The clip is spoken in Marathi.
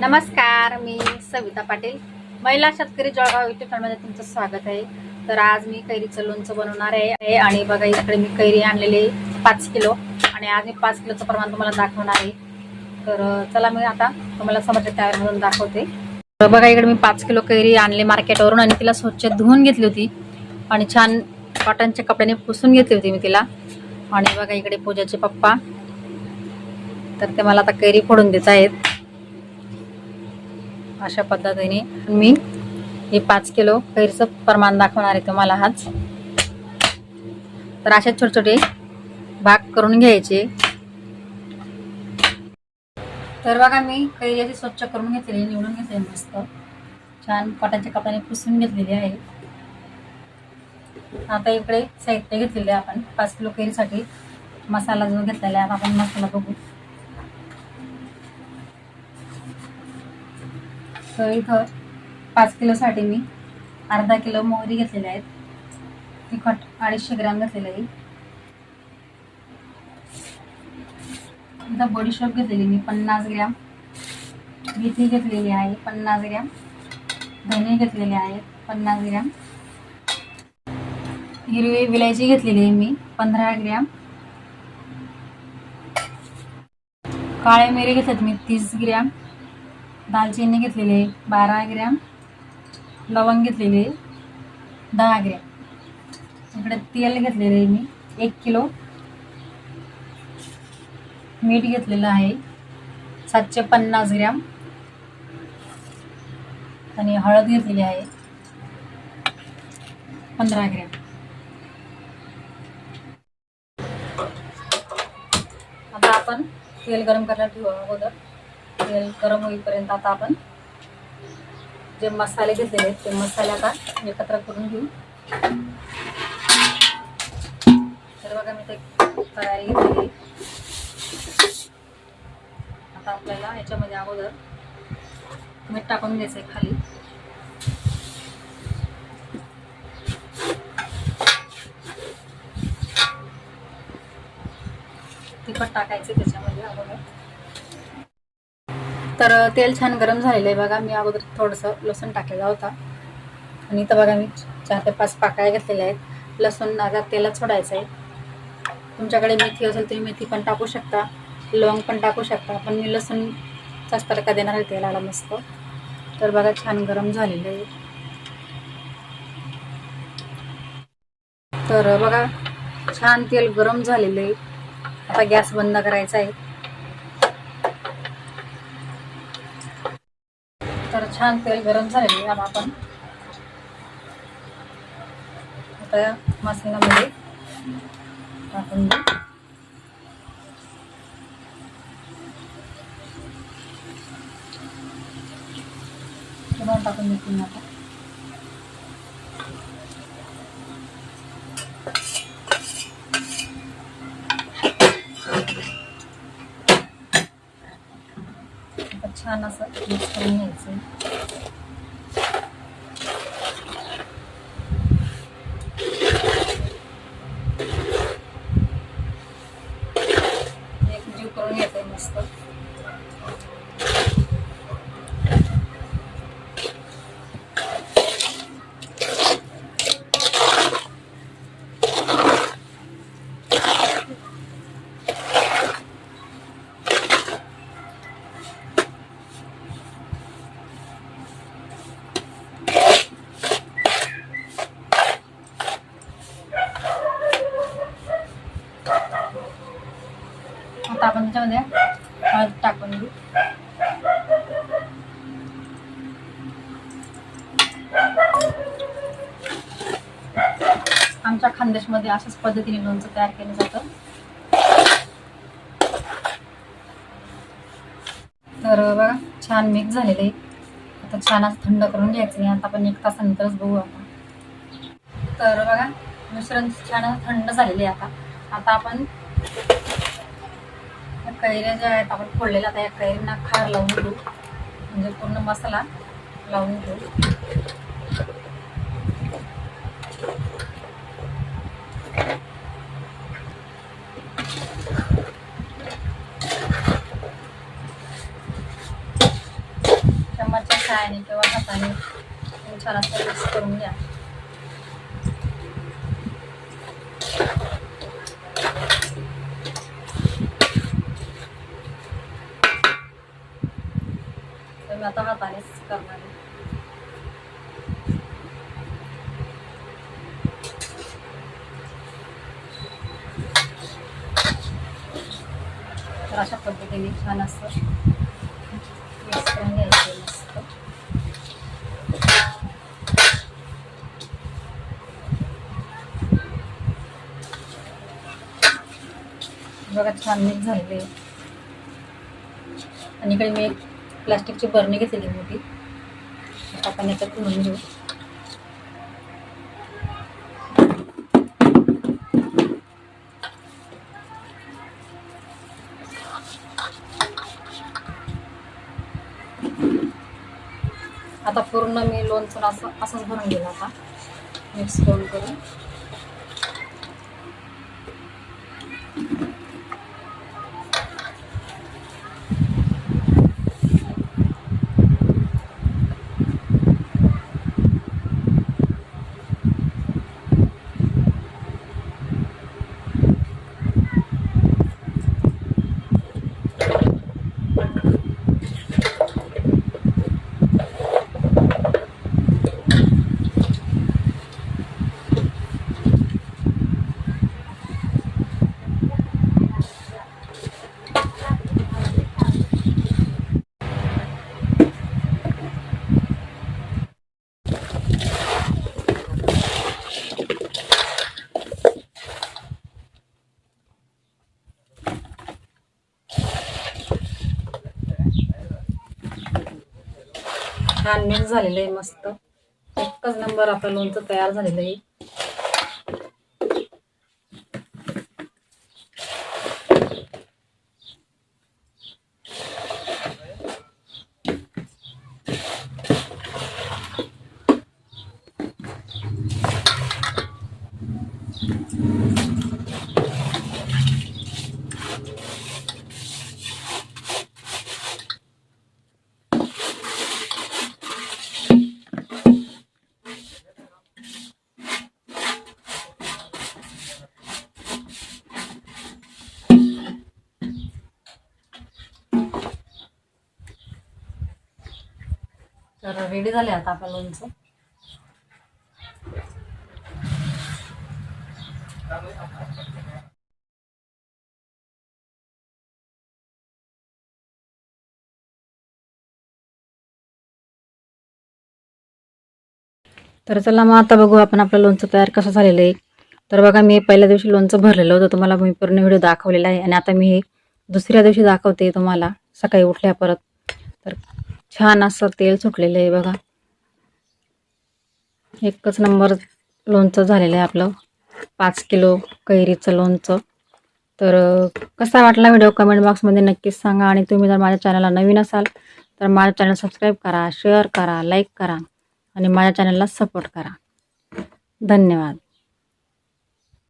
नमस्कार मी सविता पाटील. महिला शेतकरी जळगाव युट्यूब चॅनलमध्ये तुमचं स्वागत आहे. तर आज मी कैरीचं लोणचं बनवणार आहे आणि बघा इकडे मी कैरी आणलेली पाच किलो. आणि आज मी पाच किलोचं प्रमाण तुम्हाला दाखवणार आहे. तर चला मी आता तुम्हाला समजा तयार म्हणून दाखवते. तर बघा इकडे मी पाच किलो कैरी आणली मार्केटवरून आणि तिला स्वच्छ धुवून घेतली होती. आणि छान कॉटनच्या कपड्याने पुसून घेतली होती मी तिला. आणि बघा इकडे पूजाचे पप्पा. तर ते मला आता कैरी फोडून देत आहेत. अशा पद्धतीने मी हे पाच किलो खैरचं प्रमाण दाखवणार आहे तुम्हाला आज. तर असे छोटे छोटे भाग करून घ्यायचे. तर बघा मी कैरी अशी स्वच्छ करून घेतलेली निवडून घेतली मस्त. छान कॉटनच्या कपड्याने पुसून घेतलेली आहे. आता इकडे साहित्य घेतलेले आपण. पाच किलो कैरीसाठी मसाला जो घेतलेला आहे आपण मसाला बघू. तर इथं पाच किलोसाठी मी अर्धा किलो मोहरी घेतलेले आहेत. तिखट अडीचशे ग्रॅम घेतलेलं आहे. इथं बडीशोप घेतलेली मी पन्नास ग्रॅम. मेथी घेतलेली आहे पन्नास ग्रॅम. धने घेतलेले आहेत पन्नास ग्रॅम. हिरवी विलायची घेतलेली आहे मी पंधरा ग्रॅम. काळे मिरे घेतलेत मी तीस ग्रॅम. दालचिनी घेतलेली आहे बारा ग्रॅम. लवंग घेतलेले दहा ग्रॅम. इकडे तेल घेतलेले आहे मी एक किलो. मीठ घेतलेलं आहे सातशे पन्नास ग्रॅम. आणि हळद घेतलेली आहे पंधरा ग्रॅम. आता आपण तेल गरम करायला ठेवू अगोदर. तेल गरम होईपर्यंत आता आपण जे मसाले घेतलेले आहेत ते मसाले आता एकत्र करून घेऊ. तर बघा मी ते तयारी घेतलेली आता आपल्याला याच्यामध्ये अगोदर मीठ टाकून घ्यायचं आहे खाली. तिखट टाकायचं त्याच्यामध्ये अगोदर. तर तेल छान गरम झालेलं आहे बघा. मी अगोदर थोडंसं लसूण टाकलेला होता. आणि इथं बघा मी चार ते पाच पाकळ्या घेतलेल्या आहेत. लसूण आता तेलात सोडायचं आहे. तुमच्याकडे मेथी असेल तुम्ही मेथी पण टाकू शकता. लवंग पण टाकू शकता. पण मी लसूणचाच तडका देणार आहे तेलाला मस्त. तर बघा छान गरम झालेलं आहे. तर बघा छान तेल गरम झालेलं आहे. आता गॅस बंद करायचा आहे. तर छान तेल गरम झालेले आता आपण आता मसाल्यामध्ये टाकून देऊ. टाकून देतील आता आता छान असं मिक्स करून घ्यायचं एक जीव करून घ्यायचंय मस्त आता हळद टाकून घेऊ आमच्या खानदेशमध्ये अशाच पद्धतीने लोणचं तयार केलं जातं. तर बघा छान मिक्स झालेलं आहे. आता छान असं थंड करून घ्यायचं आहे. आता आपण एक तासानंतरच बघू आपण तर बघा मिश्रण छान थंड झालेले आहे आता. आता आपण या कैऱ्या ज्या आहेत आपण फोडलेल्या त्या कैरींना खार लावून घेऊ. म्हणजे पूर्ण मसाला लावून घेऊ. छायाने किंवा हाताने तुम्ही छान असं मिक्स करून घ्या तर मी आता हातानेच करणार आहे तर अशा पद्धतीने छान असं घ्यायचं मस्त. बघा छान मिक्स झालेले आणि इकडे मी एक प्लास्टिकची बरणी घेतलेली मोठी. आपण याच्यात घालून घेऊ. आता पूर्ण मी लोणचं असं असंच भरून गेलं आता. मिक्स करून करून. छान मिक्स झालेलं आहे मस्त. एकच नंबर आपलं लोणचं तयार झालेलं आहे तर रेडी झाले आता आपलं लोणचं. तर चला मग आता बघू आपण आपलं लोणचं तयार कसं झालेलं आहे. तर बघा मी पहिल्या दिवशी लोणचं भरलेलं होतं तुम्हाला मी पूर्ण व्हिडिओ दाखवलेला आहे. आणि आता मी हे दुसऱ्या दिवशी दाखवते तुम्हाला सकाळी उठल्या परत. तर छान असं तेल सुटलेलं आहे बघा. एकच नंबर लोणचं झालेलं आहे आपलं. पाच किलो कैरीचं लोणचं. तर कसा वाटला व्हिडिओ कमेंट बॉक्समध्ये नक्कीच सांगा आणि तुम्ही जर माझ्या चॅनलला नवीन असाल तर माझ्या चॅनल सबस्क्राईब करा शेअर करा लाईक करा आणि माझ्या चॅनलला सपोर्ट करा. धन्यवाद.